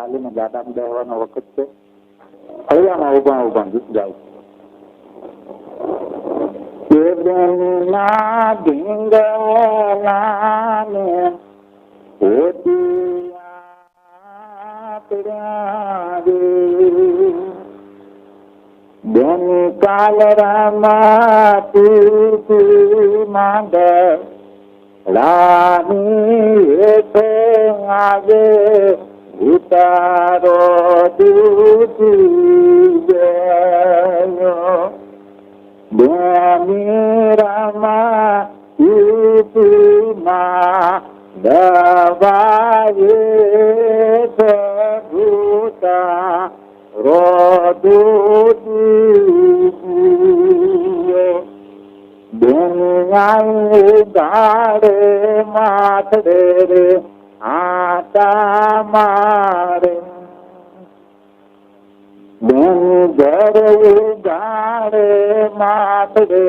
હાલીને ગાડા બેસવાનો વખત છે ફળિયામાં ઊભા ઊભા ગીત ગાય બેન કાલ રામા રાની એસે આજે ઉતારો દૂધી ગયો બેની રામા યુતુમાં દવાએ ભૂતા રોદૂધી મારે બેન ઘર ગાડે માથડે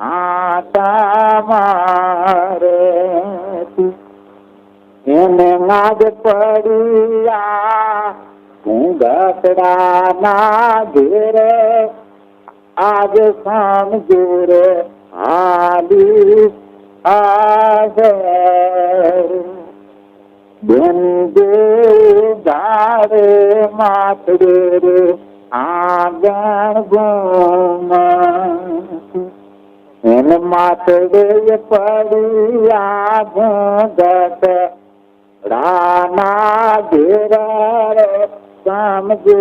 આટા મારે એને નાગ પડ્યા હું ગસડા ના ઘેરે આજ સમજો રે આલી આશર બેન દેવ ગારે માથડે રે આગણ ગુમ એને માથડે પડ્યા ગત રાના ઘેરા રે સમજો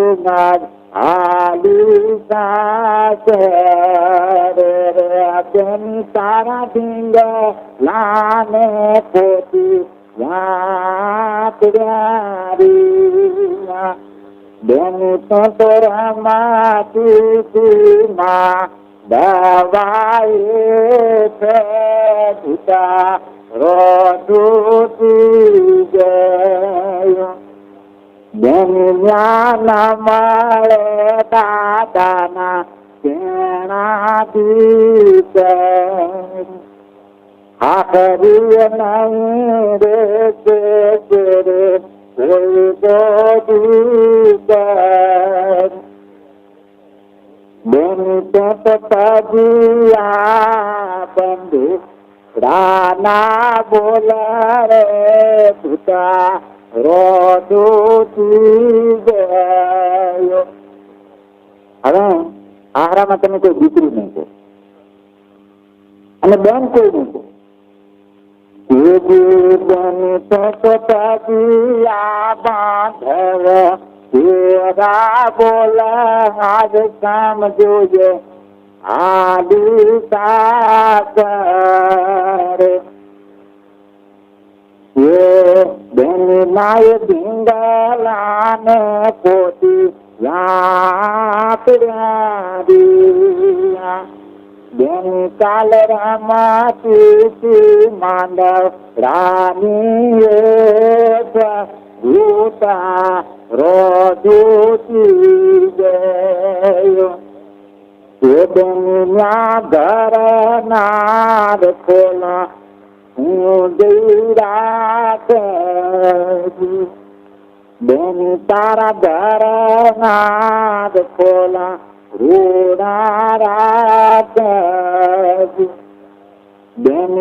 ગાજ આલી સાસરે રે બેન તારા ઢીંગ લાને પોતી યાત્રારી બેન તો તોરામાં તુમાં દવાએ છે ભૂતા રોધુતી ગયો બેન જ્ઞાન મળે દાદાના કેણા દીતે આખરી નહીં રે કે કે રે કોઈ તો દીતે બેન તો પતિયા બંધુ રાના બોલા રે ભૂતા રોદુતી ગયો હવે આહારામાં તમે કોઈ દીકરી નહીં છે અને બેન કોઈ નહીં છે તેજી બેન તો પતિયા બાંધવ તેરા બોલ આજ કામ જોજે આલી સાકરે ये बेन नाय ढिंगलाने Bengkal Rama Susi Mandav Ramiyeta Duta Roduti Deyo Sudunya Dharanad Kola Udirakeji Bentara Dharanad Kola Udirakeji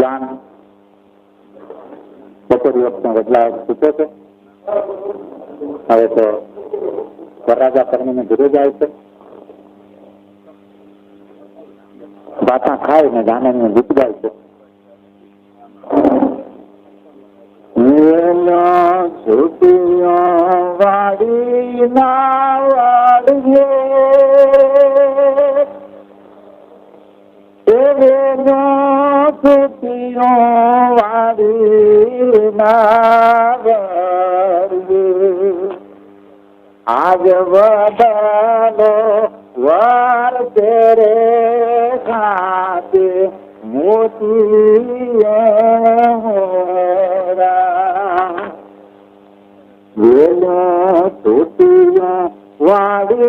જાણ. બપોરી વખતે બદલાવ સૂચો છે. હવે તો વરરાજા કર્મીને ઘરે જાય છે. પાછા ખાય ને ગીત ગાય છે. સુપિયો વાડી ના વાડીએ એવે સુપિયો વાડી ના વાડીએ આજ વડાલો વાર તેરે ખાતે મોતી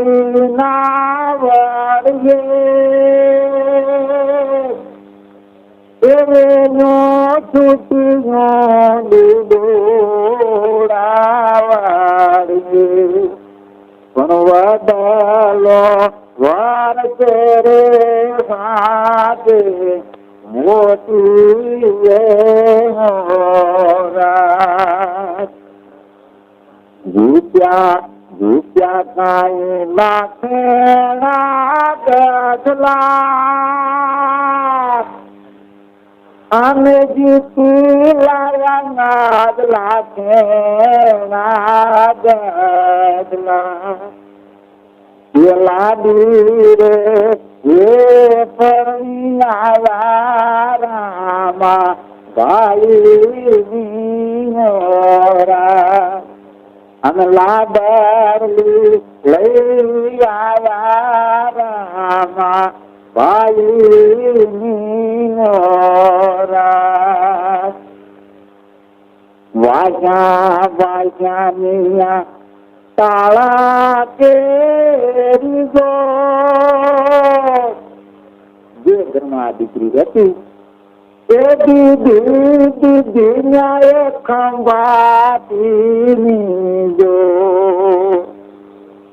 ના વાડીએ એવેલો તૂટિયો લીલોડાવાડીએ પણ વડલો વાર તેરે સાથે મોતી હોરા જીત્યા જીત્યા કાંઈ લાખેલા ગઢલા અમે જીતી લાયા નાદ લાખેલા ગઢલા એ લાડી રે એ ફરિયા રામા ભાઈ વિનોરા અને લાડલી લઈ આયા રામા ભાઈ નિનોરા વાજા વાજા મિયા તાળા કેરી ગો જે આ દીકરી હતી એ દીદી દીદી ન્યાય ખંભાતીની જો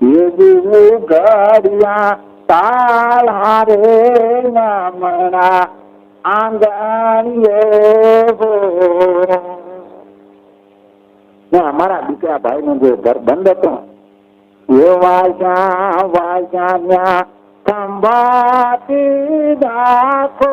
એ દીવું ઘડિયા તાળા રે નામણા આંગણીએ ને અમારા દીકરા ભાઈ નું જે ઘર બંધ હતું, એ વાજા વાજા ન્યા ખંભાતી રાખો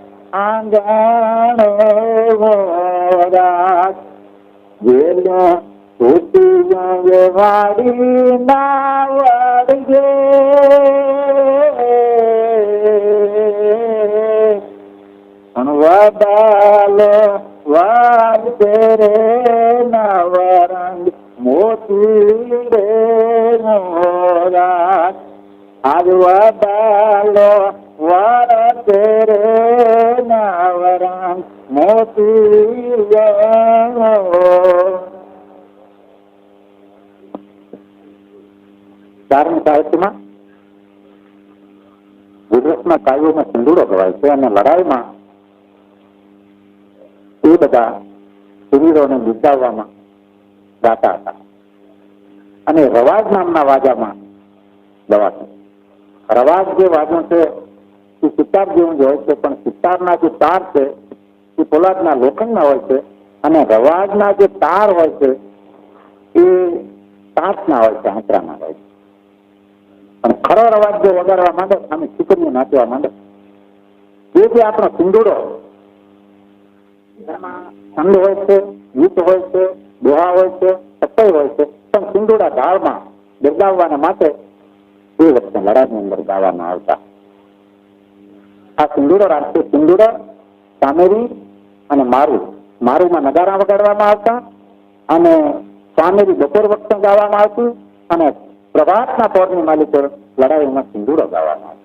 તાળા રે ઉજળ આંગણ વોરા જેલો છોટી વાડી ના વડગે વડાલો વાદ તેરે નવરંગ મોતી રે મોરા આજ વડાલો વર તેરે નવરંગ મોતી રે મોરા ધાર્મિક સાહિત્યમાં ગુજરાતમાં કાવ્યોમાં સિંદૂરો ગવાય છે અને લડાઈમાં એ બધા શરીરોને બિરદાવવામાં ગાતા હતા. અને રવાજ નામના વાજામાં ગવાતું રવાજ જે વાજો છે એ સિતાર જેવું જ હોય છે, પણ સિતારના જે તાર છે, એ પોલાદના લોખંડના હોય છે અને રવાજના જે તાર હોય છે, એ કાચના હોય છે, આંતરાના હોય છે. પણ ખરો રવાજ જો વગાડવા માંડે, સામે છીકરીઓ નાચવા માંડે, જે જે આપણો સિંદૂરો છંદ હોય છે ગીત હોય છે, દોહા હોય છે સતય હોય છે, પણ સિંદૂરા ઢાળમાં બિરદાવવાના માટે એ વખતે લડાઈની અંદર ગાવામાં આવતા આ સિંદૂરો રાષ્ટ્રીય સિંદૂરો સામેરી અને મારું. મારુંમાં નગારા વગાડવામાં આવતા અને સામેરી બપોર વખતે ગાવામાં આવતું અને પ્રભાતના પૌર્ણિમા માલિકો લડાઈમાં સિંદુરો ગાવામાં આવતું.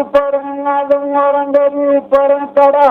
ઉપર ઉપર કડા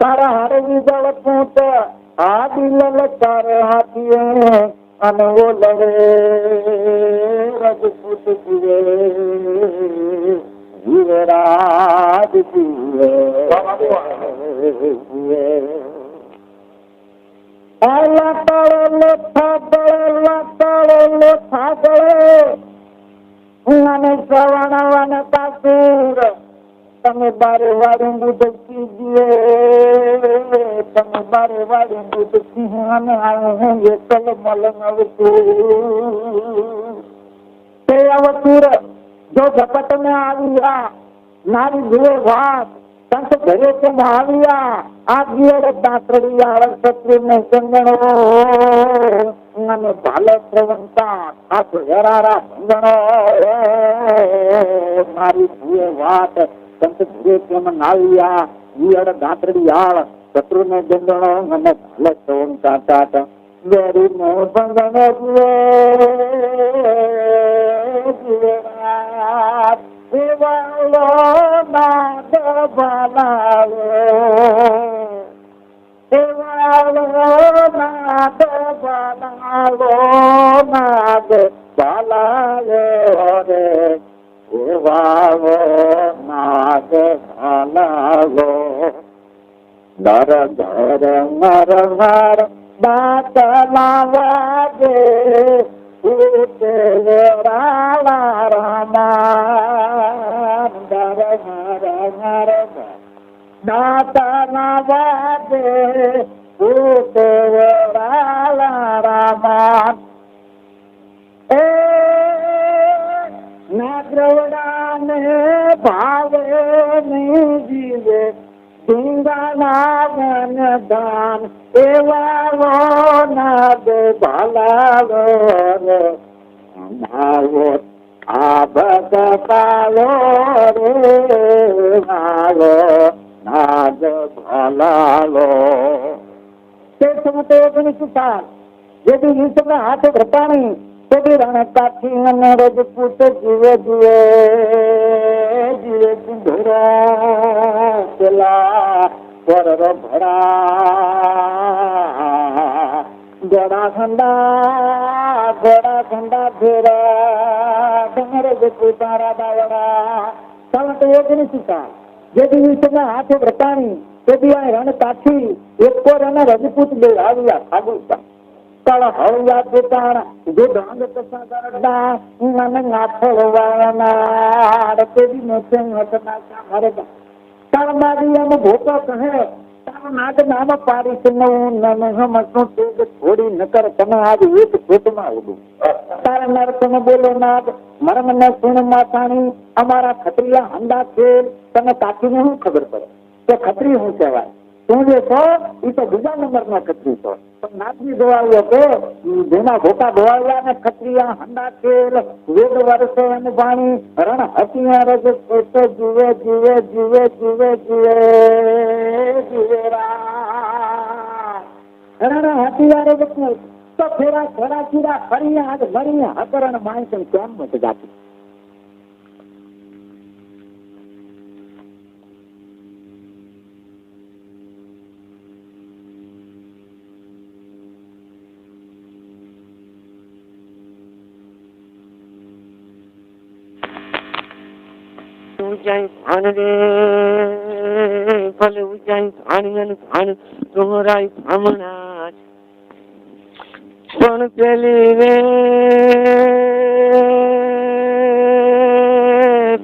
تارا هر به جل پوٽ ها چار هاٿيءَ سان તમે બારે વાળી બુદ્ધ કીજીએ તમે બારે વાળી બુદ્ધ સિંહાને હું એકલ મલંગ આવતું. તે અવતુર જો જપત ને આવ્યા, નારી જુએ વાત, સંત ઘરે આવ્યા, આ ગિયર દાંતરડી આળ શત્રુ ને સંગણો અને ભાલે પ્રવંતા, હાથ હેરારા ભંગણો મારી જુએ વાત સંત ઘરે કેમ નાવ્યા ગિયર દાંતરડી આળ શત્રુ ને ગંગણો અને ભાલે પ્રવંતા તાટ વેરી નો ભંગણો જુએ જુએ રાત દેવાલો નાદ ભલાવો દેવાલો નાદ ભલાવો નાદ ભલાવો રે દેવાલો નાદ ભલાવો નર ઘર નર ઘર દાંત નાગરવડાને ભાવે નહીં જીવે. સિંગાનાગન દાન, એવા નાદ ભલાવો માવો આ ભગતાલો રે માવો નાદ ભલાવો તે સમતે ઓગણીસ સાલ જેથી ઈશ્વરના હાથે ઘટાણી તેવી રણકાઠી અને રજપૂત જીવે જીવે જીવે સિંધુરા પેલા પર ભરા. ગળા ખંડા ગળા ખંડા ફેરા તમે રજપૂત દાવડા તો ઓગણીસ સાલ જેથી ઈશ્વરના હાથે ઘટાણી તેવી આ રણકાઠી એક પર અને રજપૂત બે આવ્યા ખાગુસ્તા કળ હળિયા દુકાન જો ડાંગ તસા કરડા નન નાથળ વાયનાડ તેવી હટના કામરદા તાર મારી એમ ભોતો કહે તાર નાગ નામ પાડીશ નવું નન તેજ થોડી નકર તમે આજ એક ભૂતમાં ઉડું. તાર નર તમે બોલો નાગ મરમ ને સુણ માથાણી, અમારા ખત્રિયા હંડા છે. તને કાચીને શું ખબર પડે? કે ખત્રી શું કહેવાય. તું જે છો એ તો બીજા નંબરમાં ખત્રી છો. નાથની દોવાળ્યો કે જેના ભોકા દોવાળ્યા ને ખત્રિયા હંડા રજ પોતે જીવે જીવે જીવે જીવે જીવે જીવે રણ તો ફેરા ફેરા ચીરા ફરી આજ મરી હકરણ માણસ કેમ મત જાતી? ઊંચાઈ ભાન રે ભલે ઊંચાઈ ભાણી અને ભાણ દોહરાય ભામણા પણ પેલી રે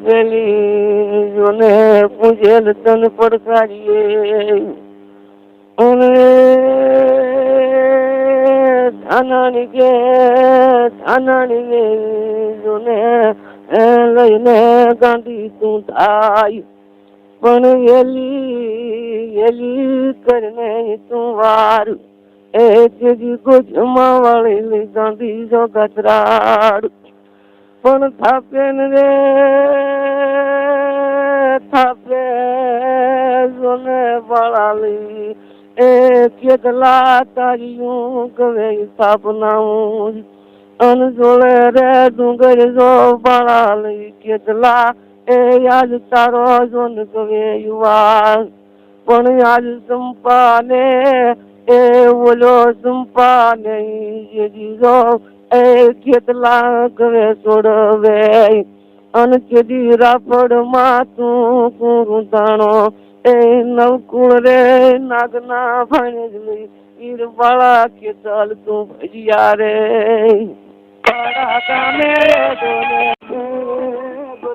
પેલી જોને પૂજેલ તન પડકારીએ અને ધાનાની કે ધાનાની ને જોને એ લઈને ગાંધી તું થાય? પણ એલી એલી કરને તું વાર? એ જેજી ગોજમાં વાળેલી ગાંધી જો ગજરાડ પણ થાપે રે, થાપે જોને વાળાલી. એ કેટલા તારીયું કવે સ્થાપનાવું અનજોળે રે ડુંગર જો બાળા લઈ કેટલા એ યાદ તારો જોન કવે યુવાન પણ યાદ સંપાને એ ઓલો સંપાને જે દીધો એ કેટલા કવે છોડવે અન કેદી રાપડમાં તું કુરું તાણો એ નવકુળ રે નાગના ભાણેજલી ઈર બાળા કે ચાલ તું ભજિયા રે બાળા કામે ડોલે